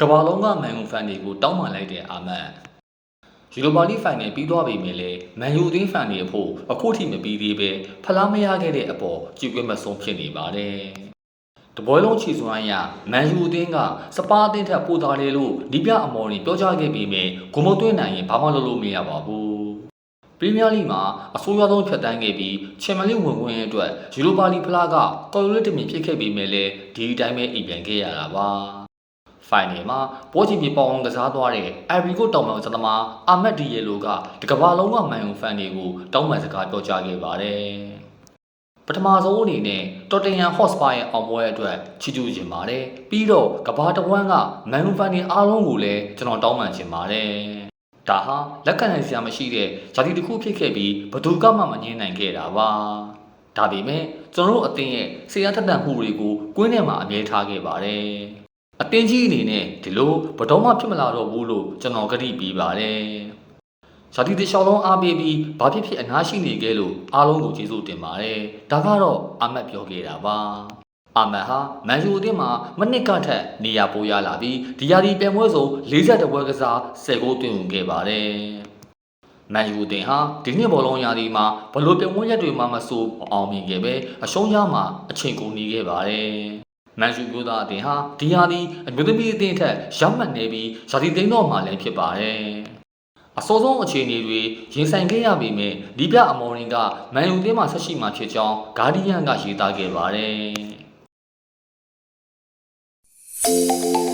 ကမ္ဘာလုံးကမန်ယူဖန်တွေကိုတောင်းပန်လိုက်တဲ့အာမတ်ယူရိုပါလိဖိုင်နယ်ပြီးသွားပြီမြင်လေမန်ယူအသင်းဖန်တွေအဖို့အခုထိမပြီးသေးပဲဖလားမရခဲ့တဲ့အပေါ်ကြည့်ကွက်မဆုံးဖြစ်နေပါတယ်တပွဲလုံးချီစွမ်းရမန်ယူအသင်းကစပါးအသင်းထက်ပိုသားလေလို့ဒီပြအမော်တွေပြောကြားခဲ့ပြီးမြင်ဂုံမသွင်းနိုင်ရင်ဘာမှလုပ်လို့မရပါဘူးပရီးမီးယားလိမှာအဆိုးရွားဆုံးဖြတ်တန်းခဲ့ပြီးချန်ပီယံလိဝင်ခွင့်အတွက်ယူရိုပါလိဖလားကကော်လိုလက်တမင်ဖြစ်ခဲ့ပြီးမြင်လေဒီအတိုင်းပဲအိမ်ပြန်ခဲ့ရတာပါ ဖိုင်နယ်မှာပွဲချင်းပြပေါအောင်ကစားသွားတဲ့ Ivory Coast တောင်ပံစသမားအာမတ်ဒီယေလိုကတကဘာလုံးကမန်ယုံဖန်တွေကိုတောင်းပန်စကားပြောကြားခဲ့ပါတယ်။ပထမဆုံးအနေနဲ့တော်တင်ယန်ဟော့စပါရဲ့အောင်ပွဲအတွက်ချီးကျူးခြင်းပါတယ်။ပြီးတော့ကဘာတဝမ်းကမန်ယုံဖန်တွေအားလုံးကိုလည်းကျွန်တော်တောင်းပန်ခြင်းပါတယ်။ဒါဟာလက်ခံနိုင်စရာမရှိတဲ့ဇာတိတစ်ခုဖြစ်ခဲ့ပြီးဘသူကမှမငြင်းနိုင်ခဲ့တာပါ။ဒါပေမဲ့ကျွန်တော်တို့အသင်းရဲ့ဆရာတက်တန်မှုတွေကိုကွင်းထဲမှာအမြဲထားခဲ့ပါတယ်။ အတင်းကြီးအနေနဲ့ဒီလိုဘတော်မှဖြစ်မလာတော့ဘူးလို့ကျွန်တော်ကတိပေးပါတယ်။ဇာတိတလျှောက်လုံးအားပေးပြီးဘာဖြစ်ဖြစ်အနားရှိနေခဲ့လို့အားလုံးကိုကျေးဇူးတင်ပါတယ်။ဒါကတော့အာမတ်ပြောခဲ့တာပါ။အာမတ်ဟာမန်ယူအသင်းမှာမနစ်ကထက်နေရာပိုရလာပြီးဒီယာဒီပြန်ပွဲစုံ42ပွဲကစား10ဂိုးသွင်းဝင်ခဲ့ပါတယ်။မန်ယူအသင်းဟာဒီနှစ်ဘောလုံးရာသီမှာဘလို့ပြန်ပွဲရက်တွေမှာမဆိုးအောင်မြင်ခဲ့ပဲအရှုံးရမှာအချိန်ကုန်နေခဲ့ပါတယ်။ မန်ယူမျိုးသားအသင်းဟာဒီဟာဒီအမျိုးသမီးအသင်းထက်ရောက်မှတ်နေပြီးဇာတိသိန်းတော်မှာလည်းဖြစ်ပါတယ်။အစောဆုံးအခြေအနေတွေရင်ဆိုင်ခဲ့ရပေမဲ့ဒီပြအမော်ရင်ကမန်ယူအသင်းမှာဆက်ရှိမှဖြစ်ကြောင်းဂါဒီယန်ကရေးသားခဲ့ပါတယ်။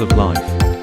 of life.